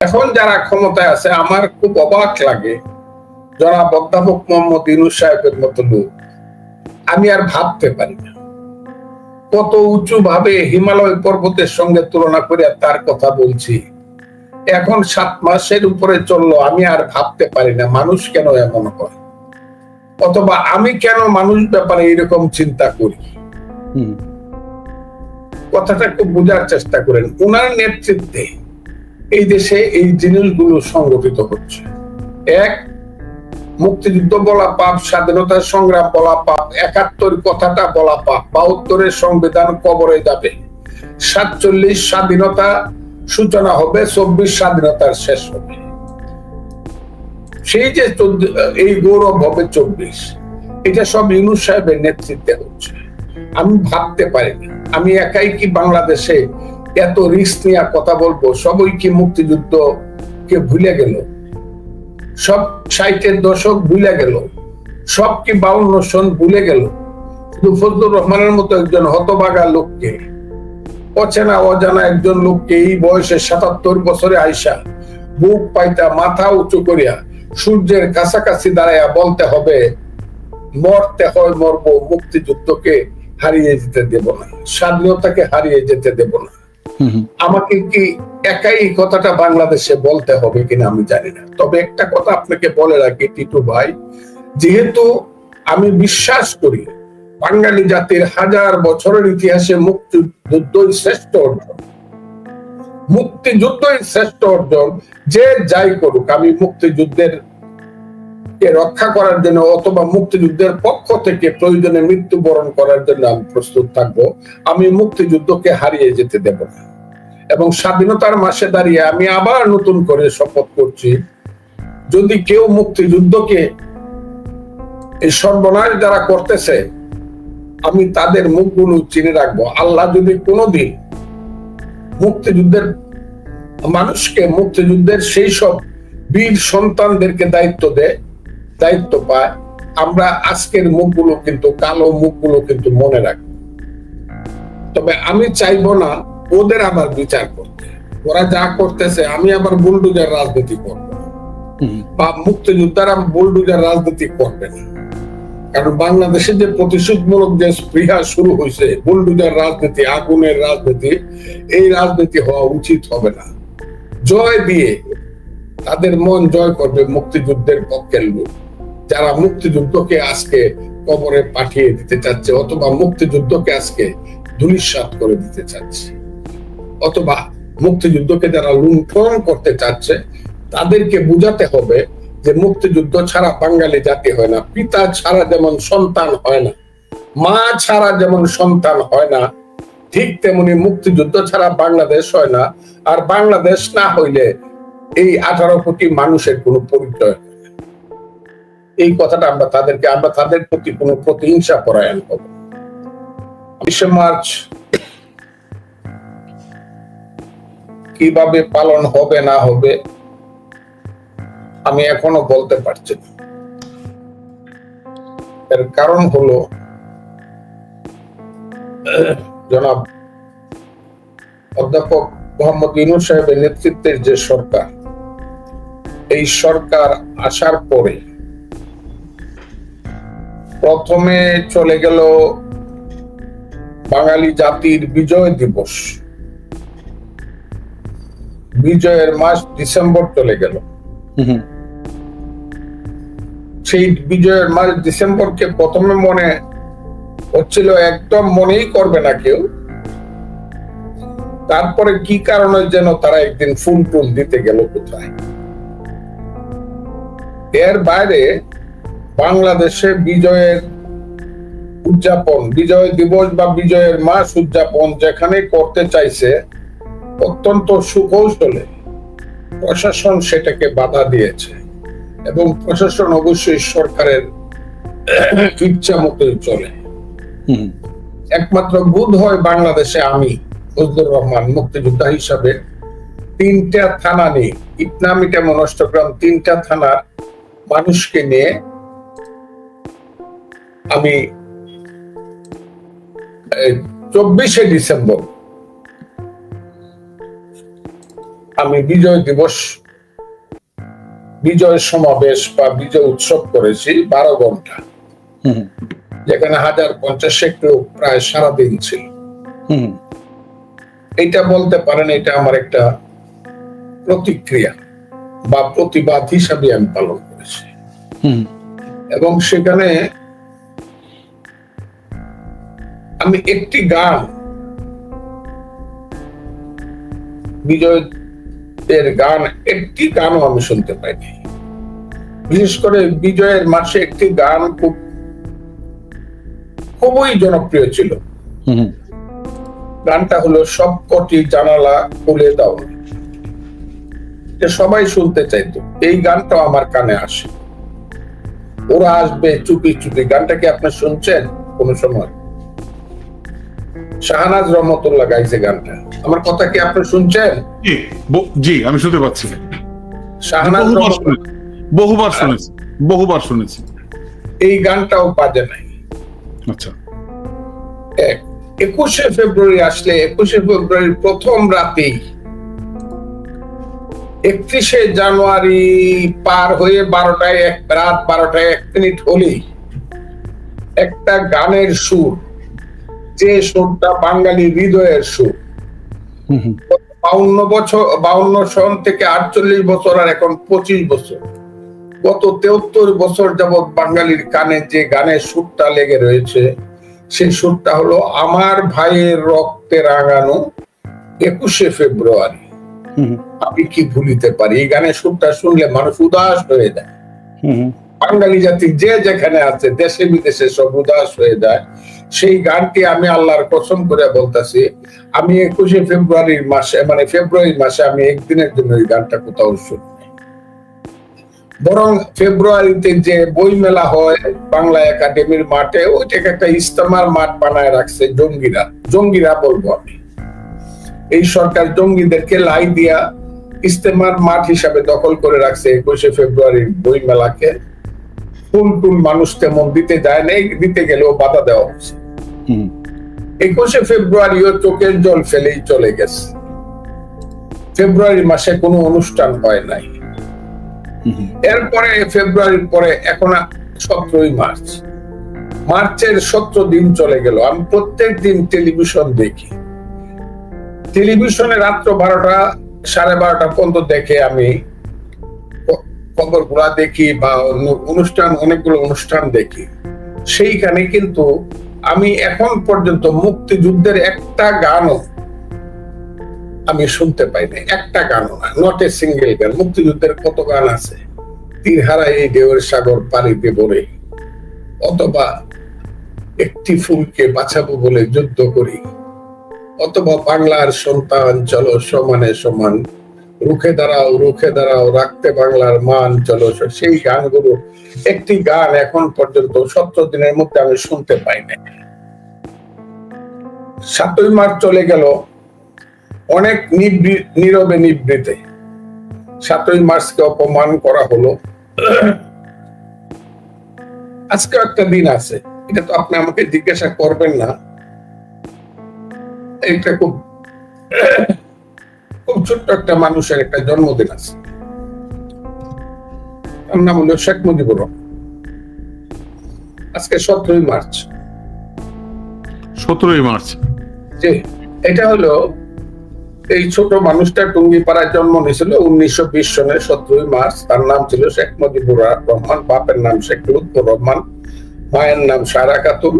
এখন যারা ক্ষমতায় আছে আমার খুব অবাক লাগে যারা অধ্যাপক মোহাম্মদ ইনুস সাহেবের মতো লোক। আমি আর ভাবতে পারি না। কত উঁচু ভাবে হিমালয় পর্বতের সঙ্গে তুলনা করে তার কথা বলছি। এখন সাত মাসের উপরে চলল আমি আর ভাবতে পারি না মানুষ কেন এমন করে। অথবা আমি কেন মানুষ ব্যাপারে এরকম চিন্তা করি? কথাটা একটু বোঝার চেষ্টা করেন। উনার নেতৃত্বে এই দেশে এই জিনিসগুলো সংগঠিত হচ্ছে। এক, মুক্তিযুদ্ধ বলা পাপ, স্বাধীনতা সংগ্রাম বলা পাপ, একাত্তর কথাটা বলা পাপ, বাহাত্তরের সংবিধান কবরে যাবে। সাতচল্লিশ, স্বাধীনতা সূচনা হবে, চব্বিশ স্বাধীনতার শেষ হবে। সেই যে এই গৌরব হবে চব্বিশ। এটা সব ইউনুস সাহেবের নেতৃত্বে হচ্ছে। আমি ভাবতে পারিনি। আমি একাই কি বাংলাদেশে এত রিস্ক নিয়ে কথা বলব, সবই কি মুক্তিযুদ্ধ কে ভুলে গেল? সব ষাটের দশক ভুলে গেল। সব কি বাউন্ন সন ভুলে গেল? শুধু ফজলুর রহমানের মতো একজন হতবাগা লোককে, অচেনা অজানা একজন লোককে এই বয়সে সাতাত্তর বছরে আইসা বুক পাইতা মাথা উঁচু করিয়া সূর্যের কাছাকাছি দাঁড়াইয়া বলতে হবে, মরতে হয় মরব, মুক্তিযুদ্ধকে হারিয়ে যেতে দেব না, স্বাধীনতাকে হারিয়ে যেতে দেব না। আমাকে কি একাই কথাটা বাংলাদেশে বলতে হবে কিনা আমি জানি না। তবে একটা কথা আপনাকে বলে রাখি, টিটু ভাই, যেহেতু আমি বিশ্বাস করি বাঙালি জাতির হাজার বছরের ইতিহাসে মুক্তিযুদ্ধই শ্রেষ্ঠ অর্জন, মুক্তিযুদ্ধই শ্রেষ্ঠ অর্জন, যে যাই করুক, আমি মুক্তিযুদ্ধের কে রক্ষা করার জন্য অথবা মুক্তিযুদ্ধের পক্ষ থেকে প্রয়োজনে মৃত্যুবরণ করার জন্য আমি প্রস্তুত থাকব। আমি মুক্তিযুদ্ধকে হারিয়ে যেতে দেব না। এবং স্বাধীনতার মাসে দাঁড়িয়ে আমি আবার নতুন করে শপথ করছি, যদি কেউ মুক্তিযুদ্ধকে এই সর্বনাশ যারা করতেছে, আমি তাদের মুখগুলো চিনে রাখব। আল্লাহ যদি কোনোদিন মুক্তিযুদ্ধের মানুষকে মুক্তিযুদ্ধের সেই সব বীর সন্তানদেরকে দায়িত্ব দেয় দায়িত্ব পায় আমরা আজকের মুখগুলো কিন্তু কালো মুখগুলো কিন্তু মনে রাখব তবে আমি চাইব না ওদের আবার বিচার করতে। ওরা যা করতেছে আমি আবার বুলডুজার রাজনীতি করব। বা মুক্তিযোদ্ধারা বুলডুজার রাজনীতি করবে না। কারণ বাংলাদেশে যে প্রতিশোধমূলক যে স্পৃহা শুরু হয়েছে বুলডুজার রাজনীতি আগুনের রাজনীতি এই রাজনীতি হওয়া উচিত হবে না। জয় দিয়ে তাদের মন জয় করবে মুক্তিযুদ্ধের পক্ষের লোক। যারা মুক্তিযুদ্ধকে আজকে কবরে পাঠিয়ে দিতে চাচ্ছে, অথবা মুক্তিযুদ্ধকে আজকে ধূলিসাৎ করে দিতে চাচ্ছে, অথবা মুক্তিযুদ্ধকে যারা লুণ্ঠন করতে চাচ্ছে, তাদেরকে বুঝাতে হবে যে মুক্তিযুদ্ধ ছাড়া বাঙালি জাতি হয় না, পিতা ছাড়া যেমন সন্তান হয় না, মা ছাড়া যেমন সন্তান হয় না, ঠিক তেমনি মুক্তিযুদ্ধ ছাড়া বাংলাদেশ হয় না, আর বাংলাদেশ না হইলে এই আঠারো কোটি মানুষের কোনো পরিচয়। এই কথাটা আমরা তাদেরকে, আমরা তাদের প্রতি কোনো প্রতিহিংসা পরায়ণ হব বিশে মার্চ কীভাবে পালন হবে না হবে, আমি এখনও বলতে পারছি না। এর কারণ হলো, জনাব অধ্যাপক মোহাম্মদ ইনুস সাহেবের নেতৃত্বের যে সরকার, এই সরকার আসার পরে প্রথমে চলে গেল বাঙালি জাতির বিজয় দিবস। বিজয়ের মাস ডিসেম্বর চলে গেল। সেই বিজয়ের মাস ডিসেম্বরকে প্রথমে মনে হচ্ছিল একদম মনেই করবে না কেউ। তারপরে কি কারণে যেন তারা একদিন ফুল টুল দিতে গেল কোথায়? এর বাইরে বাংলাদেশে বিজয়ের উদযাপন বিজয় দিবস বা বিজয়ের মাস উদযাপন যেখানে করতে চাইছে অত্যন্ত সুকৌশলে প্রশাসন সেটাকে বাধা দিয়েছে। এবং প্রশাসন অবশ্যই সরকারের ইচ্ছা মতোই চলে। একমাত্র বোধ হয় বাংলাদেশে আমি ফজলুর রহমান মুক্তিযোদ্ধা হিসাবে। তিনটা থানা নিয়ে ইটনামিটা মনষ্টগ্রাম তিনটা থানার মানুষকে নিয়ে আমি চব্বিশে ডিসেম্বর আমি বিজয় দিবস বিজয় সমাবেশ বা বিজয় উৎসব করেছি বারো ঘণ্টা। যেখানে হাজার পঞ্চাশ লোক প্রায় সারাদিন ছিল। এটা বলতে পারেন এটা আমার একটা প্রতিক্রিয়া বা প্রতিবাদ হিসাবে আমি পালন করেছি। এবং সেখানে আমি একটি গান বিজয় এর গান একটি গানও আমি শুনতে পাইনি। বিশেষ করে বিজয়ের মাসে একটি গান খুব খুবই জনপ্রিয় ছিল। গানটা হলো সবকটি জানালা খুলে দাও। সবাই শুনতে চাইতো এই গানটাও আমার কানে আসে। ওরা আসবে চুপি চুপি। গানটা কি আপনি শুনছেন? কোন সময়। শাহনাজ রহমতুল্লাহ গাইছে গানটা। আমার কথা কি আপনি শুনছেন? জি আমি শুনতে পাচ্ছি। শাহনাজ বহুবার শুনেছি বহুবার শুনেছি এই গানটাও বাজে নাই। আচ্ছা। একুশে ফেব্রুয়ারি আসলে একুশে ফেব্রুয়ারির প্রথম রাতেই একত্রিশে জানুয়ারি পার হয়ে বারোটায় এক রাত বারোটায় এক মিনিট হলেই একটা গানের সুর যে সুরটা বাঙালি হৃদয়ের সুর। বাউন্ন বছর বাউন্ন সন থেকে আটচল্লিশ বছর আর এখন পঁচিশ বছর। গত তেহত্তর বছর যাবৎ বাঙালির কানে যে গানের সুরটা লেগে রয়েছে সেই সুরটা হলো আমার ভাইয়ের রক্তে রাঙানো একুশে ফেব্রুয়ারি। আমি কি ভুলিতে পারি? এই গানের সুরটা শুনলে মানুষ উদাস হয়ে যায়। বাঙালি জাতি যে যেখানে আছে, দেশে বিদেশে সব উদাস হয়ে যায়। সেই গানটি আমি আল্লাহর কসম করে বলতেছি, আমি একুশে ফেব্রুয়ারির মাসে মানে ফেব্রুয়ারি মাসে আমি একদিনের জন্য এই গানটা কোথাও শুনি বরং ফেব্রুয়ারিতে যে বই মেলা হয়, বাংলা একাডেমির মাঠে, ওইটাকে একটা ইস্তেমার মাঠ বানায় রাখছে জঙ্গিরা। জঙ্গিরা বলব আমি। এই সরকার জঙ্গিদেরকে লাই দিয়া ইস্তেমার মাঠ হিসাবে দখল করে রাখছে একুশে ফেব্রুয়ারির বই মেলাকে ফুল টুল মানুষ তেমন দিতে যায় নাই দিতে গেলেও বাধা দেওয়া হচ্ছে। একুশে ফেব্রুয়ারিও চোখের জল ফেলেই চলে গেছে। ফেব্রুয়ারি মাসে কোনো অনুষ্ঠান হয় নাই। এরপরে ফেব্রুয়ারির পরে এখন সতেরোই মার্চ। মার্চের সতেরো দিন চলে গেল। আমি প্রত্যেক দিন টেলিভিশন দেখি। টেলিভিশনে রাত্র বারোটা সাড়ে বারোটা পর্যন্ত দেখে আমি খবরগুলা দেখি বা অনুষ্ঠান, অনেকগুলো অনুষ্ঠান দেখি। সেইখানে কিন্তু আমি এখন পর্যন্ত মুক্তিযুদ্ধের একটা গানও আমি শুনতে পাই না একটা গানও না নট এ সিঙ্গেল গান। মুক্তিযুদ্ধের কত গান আছে? তীর হারাই এই ঢেউয়ের সাগর পাড়ি দেব রে। অথবা একটি ফুলকে বাঁচাবো বলে যুদ্ধ করি। অথবা বাংলার সন্তান চলো সমানে সমান। রুখে দাঁড়াও রুখে দাঁড়াও, রাখতে বাংলার মান চলো। সেই গানগুলো, একটি গান এখন পর্যন্ত সতেরো দিনের মধ্যে আমি শুনতে পাই না সাতই মার্চ চলে গেল, অনেক নীরবে নিবৃতে। সাতই মার্চকে অপমান করা হলো। আজকে একটা দিন আছে, এটা তো আপনি আমাকে জিজ্ঞাসা করবেন না। এটা খুব খুব ছোট্ট একটা মানুষের একটা জন্মদিন আছে। তার নাম হলো শেখ মুজিবুর রহমান। আজকে সতেরোই মার্চ। সতেরোই মার্চ। যে এটা হলো এই ছোট মানুষটা টুঙ্গিপাড়ায় জন্ম নিয়েছিল উনিশশো বিশ সনের সতেরোই মার্চ। তার নাম ছিল শেখ মুজিবুর রহমান। বাপের নাম শেখ লুৎফর রহমান। মায়ের নাম সারা খাতুন।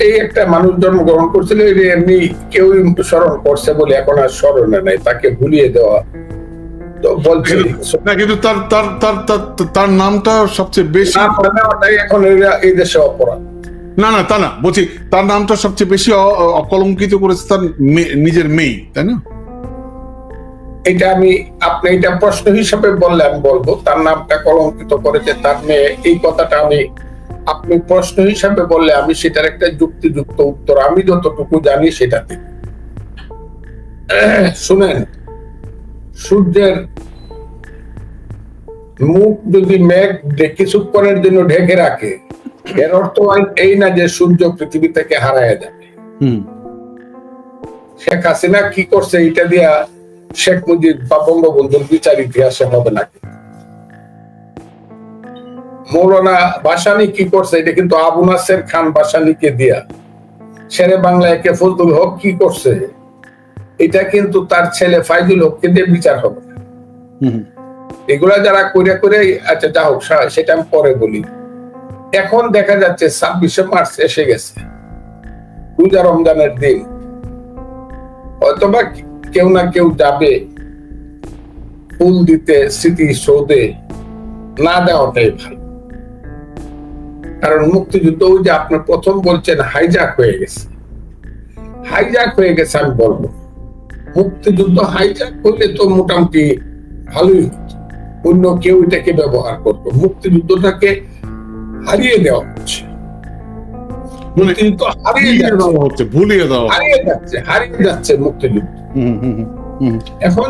এই একটা মানুষ জন্মগ্রহণ করছিল এমনি কেউই স্মরণ করছে বলে এখন আর স্মরণে নাই তাকে ভুলিয়ে দেওয়া তো না কিন্তু তার তার তার তার- তার নামটা সবচেয়ে বেশি এখন এই দেশে অপরাধ। না না তা না বলছি তার নামটা সবচেয়ে বেশি অ- অ- অকলঙ্কিত করেছে তার নিজের মেয়ে তাই না? এটা আমি আপনি এটা প্রশ্ন হিসাবে বললে আমি বলব তার নামটা কলঙ্কিত করেছে তার মেয়ে এই কথাটা আমি আপনি প্রশ্ন হিসাবে বললে আমি সেটার একটা যুক্তিযুক্ত উত্তর আমি যতটুকু জানি সেটাতে শুনেন সূর্যের মুখ যদি মেঘ কিছুক্ষণের জন্য ঢেকে রাখে এর অর্থ এই না যে সূর্য পৃথিবী থেকে হারায় যাবে। হুম। শেখ হাসিনা কি করছে এটা দিয়া শেখ মুজিব বা বঙ্গবন্ধুর বিচার ইতিহাসে হবে না কিন্তু। মৌলানা বাসানি কি করছে এটা কিন্তু আবু নাসের খান বাসানিকে দিয়া। শেরে বাংলা একে ফজলুল হক কি করছে এটা কিন্তু তার ছেলে ফাইজুল হককে দিয়ে বিচার হবে। এগুলা যারা করে করে আচ্ছা যা হোক সেটা আমি পরে বলি। এখন দেখা যাচ্ছে ছাব্বিশে মার্চ এসে গেছে। রোজা রমজানের দিন। হয়তোবা কেউ না কেউ যাবে ফুল দিতে স্মৃতি সৌদে না দেওয়াটাই ভালো। কারণ মুক্তিযুদ্ধ ওই যে আপনি প্রথম বলছেন হাইজাক হয়ে গেছে। হাইজাক হয়ে গেছে আমি বলব। মুক্তিযুদ্ধ হাইজাক হইলে তো মোটামুটি ভালোই অন্য কেউ এটাকে ব্যবহার করতো। মুক্তিযুদ্ধটাকে হারিয়ে দেওয়া হচ্ছে। মুক্তিযুদ্ধ হারিয়ে যাচ্ছে। দেওয়া হচ্ছে ভুলিয়ে দেওয়া হারিয়ে যাচ্ছে হারিয়ে যাচ্ছে মুক্তিযুদ্ধ। এখন